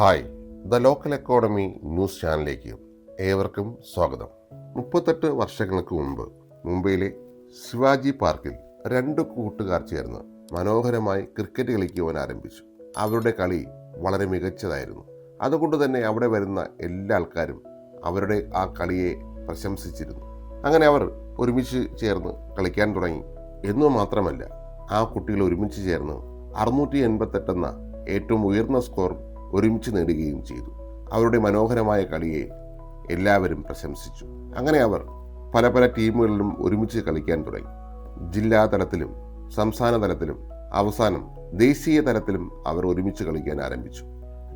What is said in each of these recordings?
Hi the local economy news ചാനലിലേക്ക് ഏവർക്കും സ്വാഗതം. മുപ്പത്തെട്ട് വർഷങ്ങൾക്ക് മുമ്പ് മുംബൈയിലെ ശിവാജി പാർക്കിൽ രണ്ട് കൂട്ടുകാർ ചേർന്ന് മനോഹരമായി ക്രിക്കറ്റ് കളിക്കുവാൻ ആരംഭിച്ചു. അവരുടെ കളി വളരെ മികച്ചതായിരുന്നു. അതുകൊണ്ട് തന്നെ അവിടെ വരുന്ന എല്ലാ ആൾക്കാരും അവരുടെ ആ കളിയെ പ്രശംസിച്ചിരുന്നു. അങ്ങനെ അവർ ഒരുമിച്ച് ചേർന്ന് കളിക്കാൻ തുടങ്ങി. എന്നു മാത്രമല്ല ആ കുട്ടികൾ ഒരുമിച്ച് ചേർന്ന് അറുന്നൂറ്റി എൺപത്തെട്ടെന്ന ഏറ്റവും ഉയർന്ന സ്കോർ ഒരുമിച്ച് നേടുകയും ചെയ്തു. അവരുടെ മനോഹരമായ കളിയെ എല്ലാവരും പ്രശംസിച്ചു. അങ്ങനെ അവർ പല പല ടീമുകളിലും ഒരുമിച്ച് കളിക്കാൻ തുടങ്ങി. ജില്ലാ തലത്തിലും സംസ്ഥാന തലത്തിലും അവസാനം ദേശീയ തലത്തിലും അവർ ഒരുമിച്ച് കളിക്കാൻ ആരംഭിച്ചു.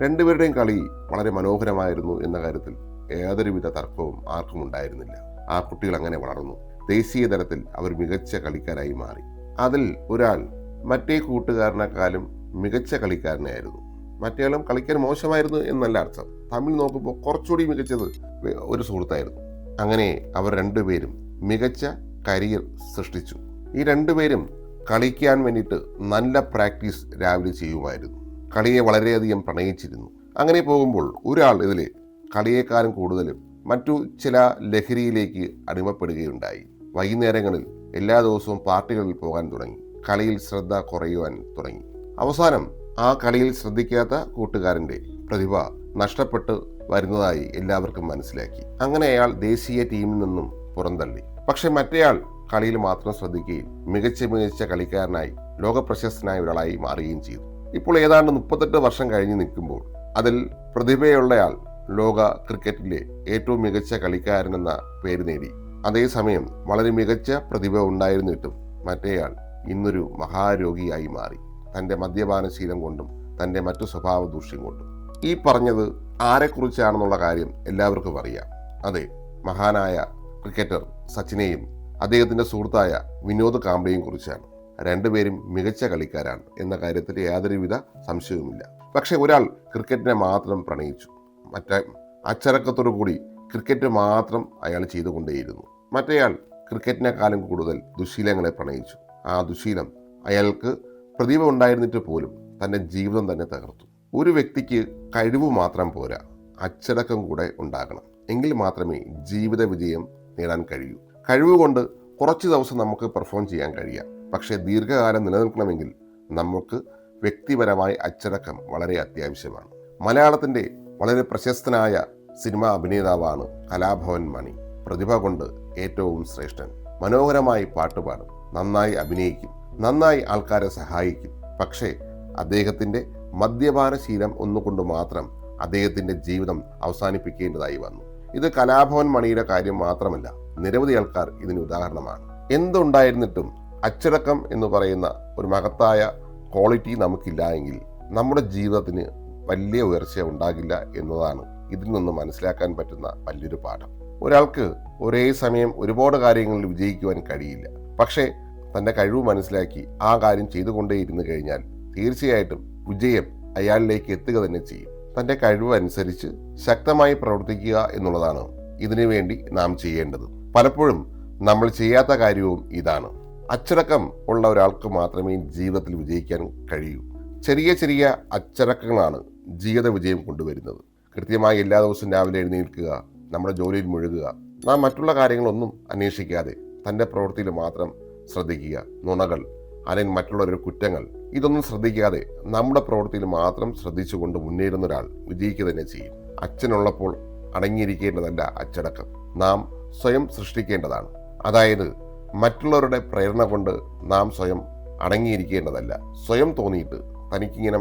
രണ്ടുപേരുടെയും കളി വളരെ മനോഹരമായിരുന്നു എന്ന കാര്യത്തിൽ യാതൊരുവിധ തർക്കവും ആർക്കും ഉണ്ടായിരുന്നില്ല. ആ കുട്ടികൾ അങ്ങനെ വളർന്നു. ദേശീയ തലത്തിൽ അവർ മികച്ച കളിക്കാരായി മാറി. അതിൽ ഒരാൾ മറ്റേ കൂട്ടുകാരനെക്കാളും മികച്ച കളിക്കാരനായിരുന്നു. മറ്റേയാളും കളിക്കാൻ മോശമായിരുന്നു എന്നല്ല അർത്ഥം. തമ്മിൽ നോക്കുമ്പോൾ കുറച്ചുകൂടി മികച്ചത് ഒരു സുഹൃത്തായിരുന്നു. അങ്ങനെ അവർ രണ്ടുപേരും മികച്ച കരിയർ സൃഷ്ടിച്ചു. ഈ രണ്ടുപേരും കളിക്കാൻ വേണ്ടിയിട്ട് നല്ല പ്രാക്ടീസ് രാവിലെ ചെയ്യുമായിരുന്നു. കളിയെ വളരെയധികം പ്രണയിച്ചിരുന്നു. അങ്ങനെ പോകുമ്പോൾ ഒരാൾ ഇതിൽ കളിയേക്കാളും കൂടുതലും മറ്റു ചില ലഹരിയിലേക്ക് അടിമപ്പെടുകയുണ്ടായി. വൈകുന്നേരങ്ങളിൽ എല്ലാ ദിവസവും പാർട്ടികളിൽ പോകാൻ തുടങ്ങി. കളിയിൽ ശ്രദ്ധ കുറയുവാൻ തുടങ്ങി. അവസാനം ആ കളിയിൽ ശ്രദ്ധിക്കാത്ത കൂട്ടുകാരന്റെ പ്രതിഭ നഷ്ടപ്പെട്ട് വരുന്നതായി എല്ലാവർക്കും മനസ്സിലാക്കി. അങ്ങനെ അയാൾ ദേശീയ ടീമിൽ നിന്നും പുറന്തള്ളി. പക്ഷെ മറ്റേയാൾ കളിയിൽ മാത്രം ശ്രദ്ധിക്കുകയും മികച്ച മികച്ച കളിക്കാരനായി ലോകപ്രശസ്തനായ ഒരാളായി മാറുകയും ചെയ്തു. ഇപ്പോൾ ഏതാണ്ട് മുപ്പത്തെട്ട് വർഷം കഴിഞ്ഞ് നിൽക്കുമ്പോൾ അതിൽ പ്രതിഭയുള്ളയാൾ ലോക ക്രിക്കറ്റിലെ ഏറ്റവും മികച്ച കളിക്കാരനെന്ന പേര് നേടി. അതേസമയം വളരെ മികച്ച പ്രതിഭ ഉണ്ടായിരുന്നിട്ടും മറ്റേയാൾ ഇന്നൊരു മഹാരോഗിയായി മാറി. തന്റെ മദ്യപാനശീലം കൊണ്ടും തന്റെ മറ്റു സ്വഭാവ ദൂഷ്യം കൊണ്ടും. ഈ പറഞ്ഞത് ആരെക്കുറിച്ചാണെന്നുള്ള കാര്യം എല്ലാവർക്കും അറിയാം. അതെ മഹാനായ ക്രിക്കറ്റർ സച്ചിനെയും അദ്ദേഹത്തിന്റെ സുഹൃത്തായ വിനോദ് കാംബ്ലെയും കുറിച്ചാണ്. രണ്ടുപേരും മികച്ച കളിക്കാരാണ് എന്ന കാര്യത്തിൽ യാതൊരുവിധ സംശയവുമില്ല. പക്ഷേ ഒരാൾ ക്രിക്കറ്റിനെ മാത്രം പ്രണയിച്ചു. മറ്റേ അച്ചടക്കത്തോടു കൂടി ക്രിക്കറ്റ് മാത്രം അയാൾ ചെയ്തുകൊണ്ടേയിരുന്നു. മറ്റേയാൾ ക്രിക്കറ്റിനെക്കാളും കൂടുതൽ ദുശീലങ്ങളെ പ്രണയിച്ചു. ആ ദുശീലം അയാൾക്ക് പ്രതിഭ ഉണ്ടായിരുന്നിട്ട് പോലും തന്റെ ജീവിതം തന്നെ തകർത്തു. ഒരു വ്യക്തിക്ക് കഴിവ് മാത്രം പോരാ അച്ചടക്കം കൂടെ ഉണ്ടാകണം. എങ്കിൽ മാത്രമേ ജീവിത വിജയം നേടാൻ കഴിയൂ. കഴിവ് കൊണ്ട് കുറച്ച് ദിവസം നമുക്ക് പെർഫോം ചെയ്യാൻ കഴിയാം. പക്ഷേ ദീർഘകാലം നിലനിൽക്കണമെങ്കിൽ നമുക്ക് വ്യക്തിപരമായ അച്ചടക്കം വളരെ അത്യാവശ്യമാണ്. മലയാളത്തിന്റെ വളരെ പ്രശസ്തനായ സിനിമാ അഭിനേതാവാണ് കലാഭവൻ മണി. പ്രതിഭ കൊണ്ട് ഏറ്റവും ശ്രേഷ്ഠൻ. മനോഹരമായി പാട്ടുപാടും. നന്നായി അഭിനയിക്കും. നന്നായി ആൾക്കാരെ സഹായിക്കും. പക്ഷേ അദ്ദേഹത്തിന്റെ മദ്യപാന ശീലം ഒന്നുകൊണ്ട് മാത്രം അദ്ദേഹത്തിന്റെ ജീവിതം അവസാനിപ്പിക്കേണ്ടതായി വന്നു. ഇത് കലാഭവൻ മണിയുടെ കാര്യം മാത്രമല്ല നിരവധി ആൾക്കാർ ഇതിന് ഉദാഹരണമാണ്. എന്തുണ്ടായിരുന്നിട്ടും അച്ചടക്കം എന്ന് പറയുന്ന ഒരു മഹത്തായ ക്വാളിറ്റി നമുക്കില്ല എങ്കിൽ നമ്മുടെ ജീവിതത്തിന് വലിയ ഉയർച്ച ഉണ്ടാകില്ല എന്നതാണ് ഇതിൽ നിന്ന് മനസ്സിലാക്കാൻ പറ്റുന്ന വലിയൊരു പാഠം. ഒരാൾക്ക് ഒരേ സമയം ഒരുപാട് കാര്യങ്ങളിൽ വിജയിക്കുവാൻ കഴിയില്ല. പക്ഷേ തന്റെ കഴിവ് മനസ്സിലാക്കി ആ കാര്യം ചെയ്തുകൊണ്ടേയിരുന്നു കഴിഞ്ഞാൽ തീർച്ചയായിട്ടും വിജയം അയാളിലേക്ക് എത്തുക തന്നെ ചെയ്യും. തന്റെ കഴിവ് അനുസരിച്ച് ശക്തമായി പ്രവർത്തിക്കുക എന്നുള്ളതാണ് ഇതിനു വേണ്ടി നാം ചെയ്യേണ്ടത്. പലപ്പോഴും നമ്മൾ ചെയ്യാത്ത കാര്യവും ഇതാണ്. അച്ചടക്കം ഉള്ള ഒരാൾക്ക് മാത്രമേ ജീവിതത്തിൽ വിജയിക്കാൻ കഴിയൂ. ചെറിയ ചെറിയ അച്ചടക്കങ്ങളാണ് ജീവിത വിജയം കൊണ്ടുവരുന്നത്. കൃത്യമായി എല്ലാ ദിവസവും രാവിലെ എഴുന്നേൽക്കുക നമ്മുടെ ജോലിയിൽ മുഴുകുക നാം മറ്റുള്ള കാര്യങ്ങളൊന്നും അന്വേഷിക്കാതെ തന്റെ പ്രവൃത്തിയിൽ മാത്രം ശ്രദ്ധിക്കുക. നുണകൾ അല്ലെങ്കിൽ മറ്റുള്ളവരുടെ കുറ്റങ്ങൾ ഇതൊന്നും ശ്രദ്ധിക്കാതെ നമ്മുടെ പ്രവൃത്തിയിൽ മാത്രം ശ്രദ്ധിച്ചുകൊണ്ട് മുന്നേറുന്ന ഒരാൾ വിജയിക്കുക തന്നെ ചെയ്യും. അച്ഛനുള്ളപ്പോൾ അടങ്ങിയിരിക്കേണ്ടതല്ല അച്ചടക്കം. നാം സ്വയം സൃഷ്ടിക്കേണ്ടതാണ്. അതായത് മറ്റുള്ളവരുടെ പ്രേരണ കൊണ്ട് നാം സ്വയം അടങ്ങിയിരിക്കേണ്ടതല്ല. സ്വയം തോന്നിയിട്ട് തനിക്കിങ്ങനെ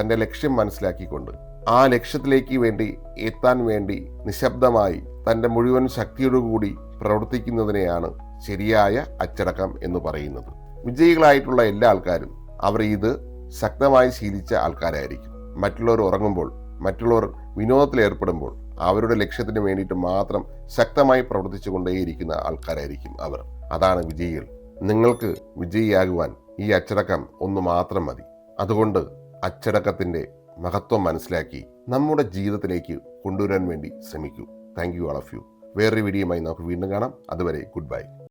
തന്റെ ലക്ഷ്യം മനസ്സിലാക്കിക്കൊണ്ട് ആ ലക്ഷ്യത്തിലേക്ക് വേണ്ടി എത്താൻ വേണ്ടി നിശബ്ദമായി തന്റെ മുഴുവൻ ശക്തിയോടുകൂടി പ്രവർത്തിക്കുന്നതിനെയാണ് ശരിയായ അച്ചടക്കം എന്ന് പറയുന്നത്. വിജയികളായിട്ടുള്ള എല്ലാ ആൾക്കാരും അവർ ഇത് ശക്തമായി ശീലിച്ച ആൾക്കാരായിരിക്കും. മറ്റുള്ളവർ ഉറങ്ങുമ്പോൾ മറ്റുള്ളവർ വിനോദത്തിൽ ഏർപ്പെടുമ്പോൾ അവരുടെ ലക്ഷ്യത്തിന് വേണ്ടിയിട്ട് മാത്രം ശക്തമായി പ്രവർത്തിച്ചു കൊണ്ടേയിരിക്കുന്ന ആൾക്കാരായിരിക്കും അവർ. അതാണ് വിജയികൾ. നിങ്ങൾക്ക് വിജയിയാകുവാൻ ഈ അച്ചടക്കം ഒന്ന് മാത്രം മതി. അതുകൊണ്ട് അച്ചടക്കത്തിന്റെ മഹത്വം മനസ്സിലാക്കി നമ്മുടെ ജീവിതത്തിലേക്ക് കൊണ്ടുവരാൻ വേണ്ടി ശ്രമിക്കൂ. Thank you all of you. വേറൊരു വീഡിയോയുമായി നമുക്ക് വീണ്ടും കാണാം. അതുവരെ ഗുഡ് ബൈ.